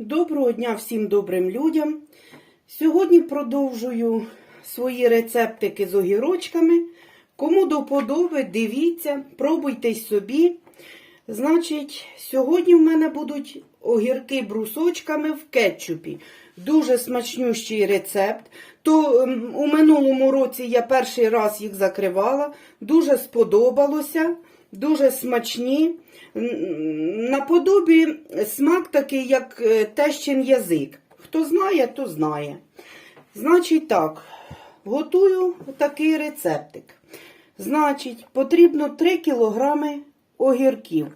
Доброго дня всім добрим людям. Сьогодні продовжую свої рецептики з огірочками. Кому до вподоби, дивіться, пробуйте й собі. Значить, сьогодні в мене будуть огірки брусочками в кетчупі. Дуже смачнющий рецепт. То ем, у минулому році я перший раз їх закривала. Дуже сподобалося, дуже смачні. Наподобі смак такий, як е, тещин язик. Хто знає, то знає. Значить так, готую такий рецептик. Значить, потрібно 3 кілограми огірків.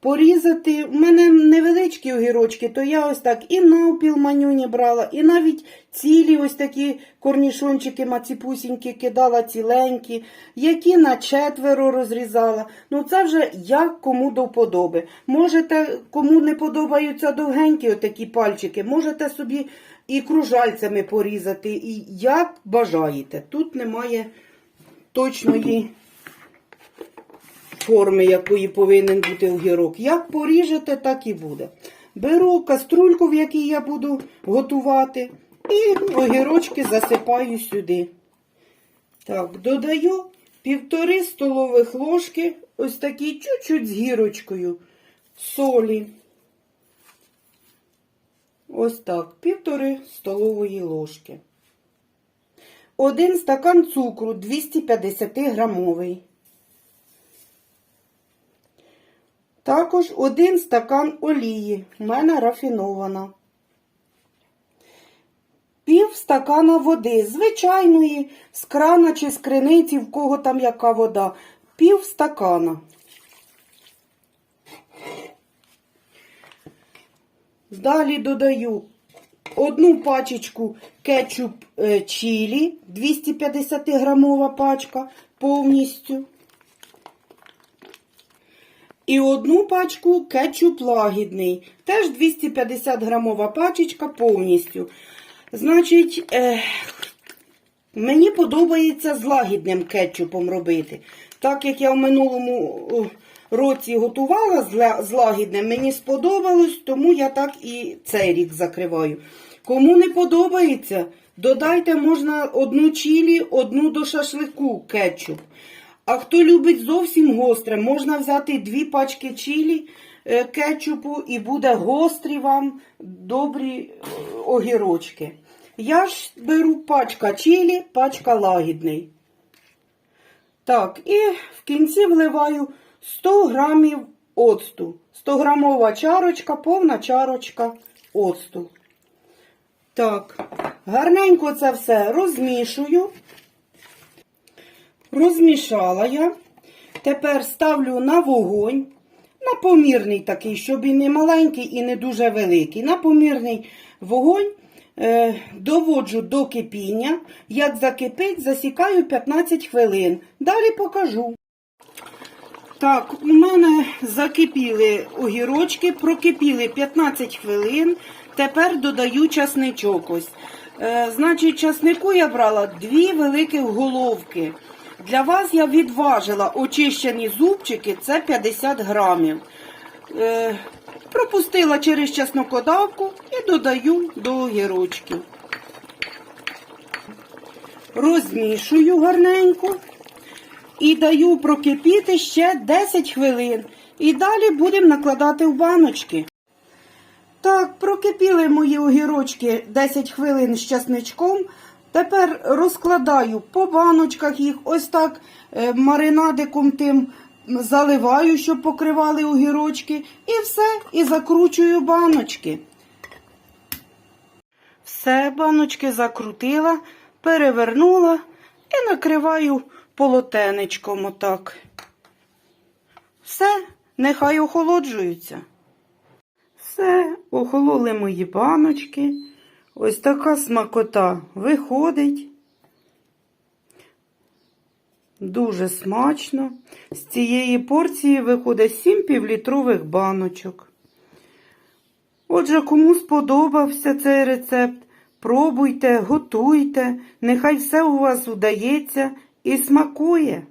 Порізати, в мене невеличкі огірочки, то я ось так і навпіл манюні брала, і навіть цілі ось такі корнішончики маціпусінькі кидала ціленькі, які на четверо розрізала. Ну це вже як кому до вподоби. Можете, кому не подобаються довгенькі отакі пальчики, можете собі і кружальцями порізати, і як бажаєте. Тут немає точної форми, якої повинен бути огірок. Як поріжете, так і буде. Беру каструльку, в якій я буду готувати, і огірочки засипаю сюди. Так, додаю півтори столових ложки, ось такі чуть-чуть з гірочкою солі. Ось так, півтори столової ложки. Один стакан цукру 250 грамовий. Також один стакан олії, в мене рафінована. Пів стакана води, звичайної, з крана чи з криниці, в кого там яка вода. Пів стакана. Далі додаю одну пачечку кетчуп е, чилі, 250 грамова пачка повністю. І одну пачку кетчуп лагідний. Теж 250 грамова пачечка повністю. Значить, е, мені подобається з лагідним кетчупом робити. Так як я в минулому році готувала з лагідним, мені сподобалось, тому я так і цей рік закриваю. Кому не подобається, додайте можна одну чилі, одну до шашлику кетчуп. А хто любить зовсім гостре, можна взяти дві пачки чилі е, кетчупу і буде гострі вам добрі е, огірочки. Я ж беру пачка чилі, пачка лагідний. Так, і в кінці вливаю 100 грамів оцту. 100 грамова чарочка, повна чарочка оцту. Так, гарненько це все розмішую. Розмішала я. Тепер ставлю на вогонь. На помірний такий, щоб і не маленький, і не дуже великий. На помірний вогонь е, доводжу до кипіння. Як закипить, засікаю 15 хвилин. Далі покажу. Так, у мене закипіли огірочки, прокипіли 15 хвилин. Тепер додаю часничок. Ось. Е, значить, часнику я брала дві великі головки. Для вас я відважила очищені зубчики, це 50 грамів. Е, пропустила через чеснокодавку і додаю до огірочків. Розмішую гарненько і даю прокипіти ще 10 хвилин. І далі будемо накладати в баночки. Так, прокипіли мої огірочки 10 хвилин з часничком. Тепер розкладаю по баночках їх, ось так е, маринадиком тим заливаю, щоб покривали огірочки. І все, і закручую баночки. Все, баночки закрутила, перевернула і накриваю полотенечком отак. Все, нехай охолоджуються. Все, охололи мої баночки. Ось така смакота виходить. Дуже смачно. З цієї порції виходить 7 півлітрових баночок. Отже, кому сподобався цей рецепт, пробуйте, готуйте, нехай все у вас вдається і смакує.